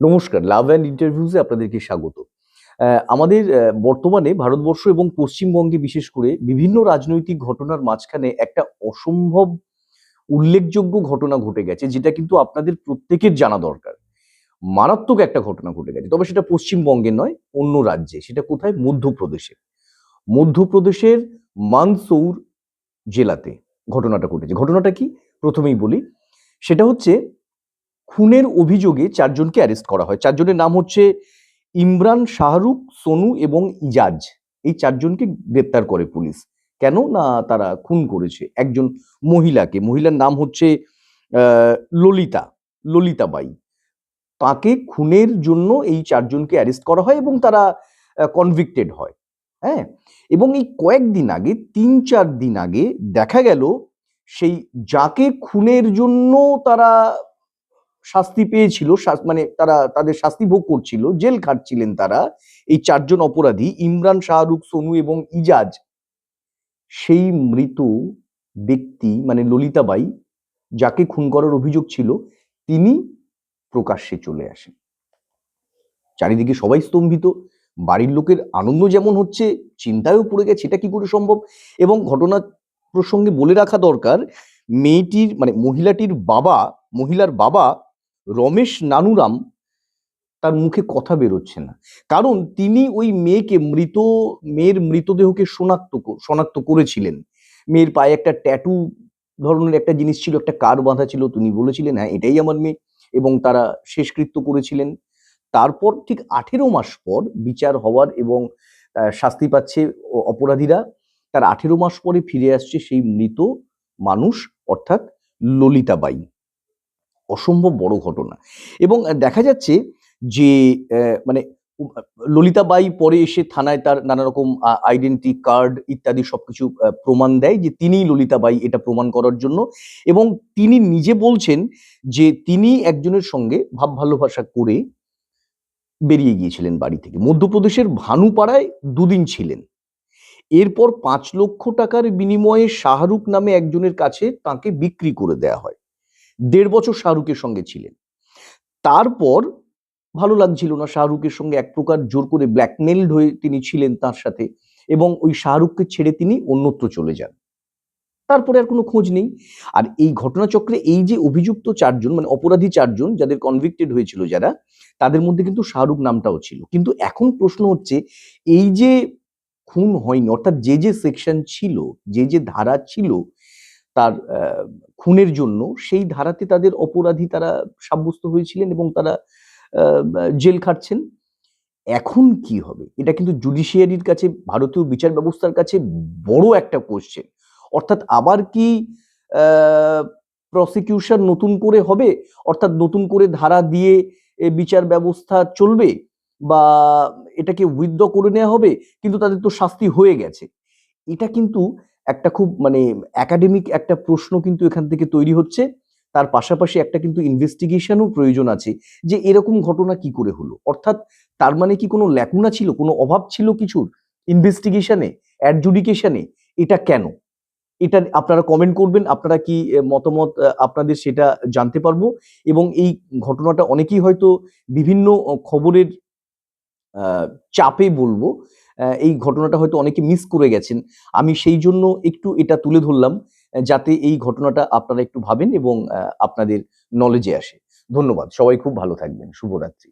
নমস্কার love and ইন্টারভিউজে আপনাদেরকে স্বাগত। আমাদের বর্তমানে ভারতবর্ষ এবং পশ্চিমবঙ্গে বিশেষ করে বিভিন্ন রাজনৈতিক ঘটনার মাঝখানে একটা অসম্ভব উল্লেখযোগ্য ঘটনা ঘটে গেছে, যেটা কিন্তু আপনাদের প্রত্যেকের জানা দরকার। মারাত্মক একটা ঘটনা ঘটে গেছে, তবে সেটা পশ্চিমবঙ্গে নয়, অন্য রাজ্যে। সেটা কোথায়? মধ্যপ্রদেশে। মধ্যপ্রদেশের মানসৌর জেলাতে ঘটনাটা ঘটেছে। ঘটনাটা কি? প্রথমেই বলি, সেটা হচ্ছে খুনের অভিযোগে চারজনকে অ্যারেস্ট করা হয়। চারজনের নাম হচ্ছে ইমরান শাহরুখ, সোনু এবং ইজাজ। এই চারজনকে গ্রেপ্তার করে পুলিশ। কেন না তারা খুন করেছে একজন মহিলাকে? মহিলার নাম হচ্ছে ললিতা ললিতা বাই তাকে খুনের জন্য এই চারজনকে অ্যারেস্ট করা হয় এবং তারা কনভিক্টেড হয়। হ্যাঁ? এবং এই কয়েকদিন আগে, তিন চার দিন আগে দেখা গেল, সেই যাকে খুনের জন্য তারা শাস্তি পেয়েছিল মানে তারা, তাদের শাস্তি ভোগ করছিল, জেল খাটছিলেন তারা, এই চারজন অপরাধী, ইমরান শাহরুখ, সোনু এবং ইজাজ। সেই মৃত ব্যক্তি মানে ললিতাবাই, যাকে খুন করার অভিযোগ ছিল, তিনি প্রকাশ্যে চলে আসেন। চারিদিকে সবাই স্তম্ভিত, বাড়ির লোকের আনন্দ যেমন হচ্ছে, চিন্তায়ও পড়ে গেছে, এটা কি করে সম্ভব? এবং ঘটনা প্রসঙ্গে বলে রাখা দরকার, মেয়েটির মানে মহিলাটির বাবা, মহিলার বাবা রমেশ নানুরাম তার মুখে কথা বেরোচ্ছে না। কারণ তিনি ওই মেয়েকে মৃত, মেয়ের মৃতদেহকে শনাক্ত শনাক্ত করেছিলেন। মেয়ের পায়ে একটা ট্যাটু ধরনের একটা জিনিস ছিল, একটা কার বাঁধা ছিল, তিনি বলেছিলেন হ্যাঁ এটাই আমার মেয়ে। এবং তারা শেষকৃত্য করেছিলেন। তারপর ঠিক আঠেরো মাস পর বিচার হওয়ার এবং শাস্তি পাচ্ছে অপরাধীরা, তার আঠেরো মাস পরে ফিরে আসছে সেই মৃত মানুষ, অর্থাৎ ললিতাবাই। অসম্ভব বড় ঘটনা। এবং দেখা যাচ্ছে যে মানে ললিতাবাই পরে এসে থানায় তার নানা রকম আইডেন্টি কার্ড ইত্যাদি সবকিছু প্রমাণ দেয় যে তিনিই ললিতাবাই এটা প্রমাণ করার জন্য। এবং তিনি নিজে বলছেন যে তিনি একজনের সঙ্গে ভাব ভালোবাসা করে বেরিয়ে গিয়েছিলেন বাড়ি থেকে। মধ্যপ্রদেশের ভানুপাড়ায় দুদিন ছিলেন। এরপর পাঁচ লক্ষ টাকার বিনিময়ে শাহরুখ নামে একজনের কাছে তাকে বিক্রি করে দেয়া হয়। দেড় বছর শাহরুখের সঙ্গে ছিলেন। তারপর ভালো লাগছিল না শাহরুখের সঙ্গে এক প্রকার জোর করে ব্ল্যাকমেলড হয়ে তিনি ছিলেন তার সাথে এবং ওই শাহরুখকে ছেড়ে তিনি অন্যত্র চলে যান। তারপরে আর কোনো খোঁজ নেই। আর এই ঘটনাচক্রে এই যে অভিযুক্ত চারজন মানে অপরাধী চারজন যাদের কনভিক্টেড হয়েছিল যারা, তাদের মধ্যে কিন্তু শাহরুখ নামটাও ছিল। কিন্তু এখন প্রশ্ন হচ্ছে, এই যে খুন হয়নি, অর্থাৎ যে যে সেকশন ছিল, যে যে ধারা ছিল তার খুনের জন্য সেই ধারাতে তাদের অপরাধী তারা সাব্যস্ত হয়েছিলেন এবং তারা জেল খাটছেন। এখন কি হবে? এটা কিন্তু জুডিশিয়ারির কাছে, ভারতীয় বিচার ব্যবস্থার কাছে বড় একটা কোশ্চেন অর্থাৎ আবার কি প্রসিকিউশন নতুন করে হবে? অর্থাৎ নতুন করে ধারা দিয়ে বিচার ব্যবস্থা চলবে? বা এটাকে উইথড্র করে নেওয়া হবে? কিন্তু তাদের তো শাস্তি হয়ে গেছে। এটা কিন্তু একটা খুব মানে একাডেমিক একটা প্রশ্ন কিন্তু এখান থেকে তৈরি হচ্ছে। তার পাশাপাশি একটা কিন্তু ইনভেস্টিগেশনও প্রয়োজন আছে যে এরকম ঘটনা কি করে হলো? অর্থাৎ তার মানে কি কোনো ল্যাকুনা ছিল? কোনো অভাব ছিল কিছুর? ইনভেস্টিগেশনে অ্যাডজুডিকেশনে এটা কেন? এটা আপনারা কমেন্ট করবেন, আপনারা কি মতামত আপনাদের সেটা জানতে পারব। এবং এই ঘটনাটা অনেকেই হয়তো বিভিন্ন খবরের চাপে বলব। এই ঘটনাটা হয়তো অনেকে মিস করে গেছেন। আমি সেই জন্য একটু এটা তুলে ধরলাম যাতে এই ঘটনাটা আপনারা একটু ভাবেন এবং আপনাদের নলেজে আসে। ধন্যবাদ। সবাই খুব ভালো থাকবেন। শুভরাত্রি।